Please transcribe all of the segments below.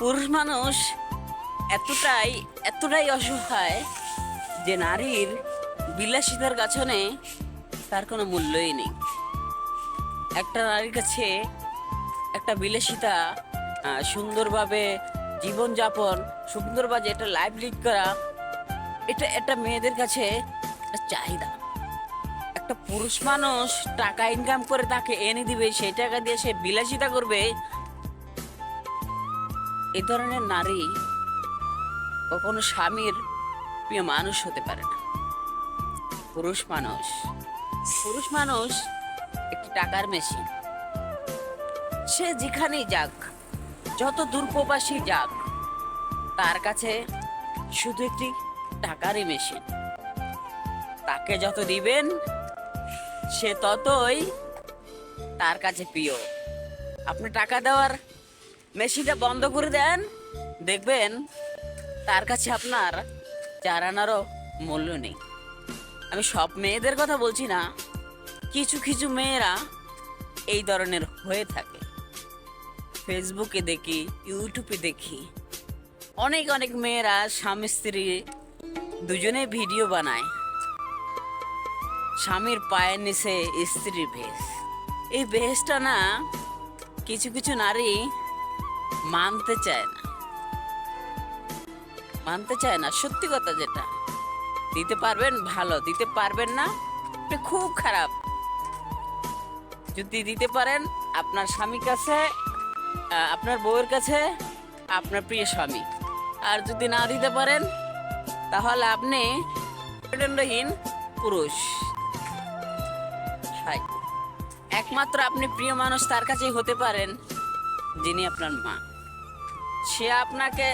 পুরুষ মানুষ এতটাই এতটাই অসহায় যে নারীর বিলাসিতার কাছনে তার কোনো মূল্যই নেই। একটা নারীর কাছে একটা বিলাসিতা সুন্দরভাবে জীবনযাপন, সুন্দরভাবে একটা লাইফ লিড করা, এটা একটা মেয়েদের কাছে চাহিদা। একটা পুরুষ মানুষ টাকা ইনকাম করে তাকে এনে দিবে, সেই টাকা দিয়ে সে বিলাসিতা করবে এ ধরনের নারী কখনো স্বামীর প্রিয় মানুষ হতে পারে না। পুরুষ মানুষ। পুরুষ মানুষ একটি টাকার মেশিন সে যেখানেই যাক, যত দূরপ্রবাসী যাক, তার কাছে শুধু একটি টাকারই মেশিন তাকে যত দিবেন, সে ততই তার কাছে প্রিয়। আপনি টাকা দেওয়ার মেশিনটা বন্ধ করে দেন। দেখবেন তার কাছে আপনার চার আনারও মূল্য নেই। আমি সব মেয়েদের কথা বলছি না, কিছু কিছু মেয়েরা এই ধরনের হয়ে থাকে। ফেসবুকে দেখি ইউটিউবে দেখি, অনেক অনেক মেয়েরা স্বামী স্ত্রী দুজনে ভিডিও বানায়। স্বামীর পায়ের নিচে স্ত্রীর ভেস এই ভেসটা না, কিছু কিছু নারী মানতে চায় না। মানতে চায় না, সত্যি কথা যেটা। দিতে পারবেন, ভালো। দিতে পারবেন না খুব খারাপ। যদি দিতে পারেন, আপনার স্বামীর কাছে আপনার বউয়ের কাছে, আপনার প্রিয় স্বামী। আর যদি না দিতে পারেন, তাহলে আপনি মেরুদণ্ডহীন পুরুষ। একমাত্র আপনি প্রিয় মানুষ, তার কাছেই হতে পারেন। যিনি আপনার মা। সে আপনাকে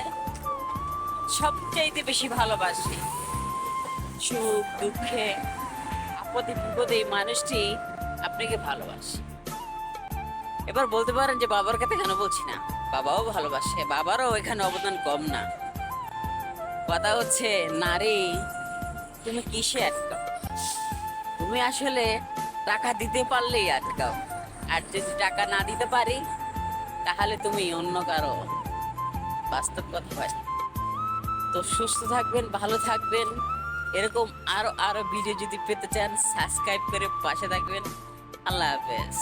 সবচাইতে বেশি ভালোবাসে। সুখ, দুঃখে, আপদে বিপদে এই মানুষটি আপনাকে ভালোবাসে। এবার বলতে পারেন যে বাবার কাছে কেন বলছি না? বাবাও ভালোবাসে, বাবারও এখানে অবদান কম না। কথা হচ্ছে, নারী, তুমি কিসে আটকাও? তুমি আসলে টাকা দিতে পারলেই আটকাও। আর যদি টাকা না দিতে পারি তাহলে তুমি অন্য কারও বাস্তব কথা হয় তো সুস্থ থাকবেন, ভালো থাকবেন। এরকম আরও আরও ভিডিও যদি পেতে চান সাবস্ক্রাইব করে পাশে থাকবেন। আল্লাহ হাফেজ।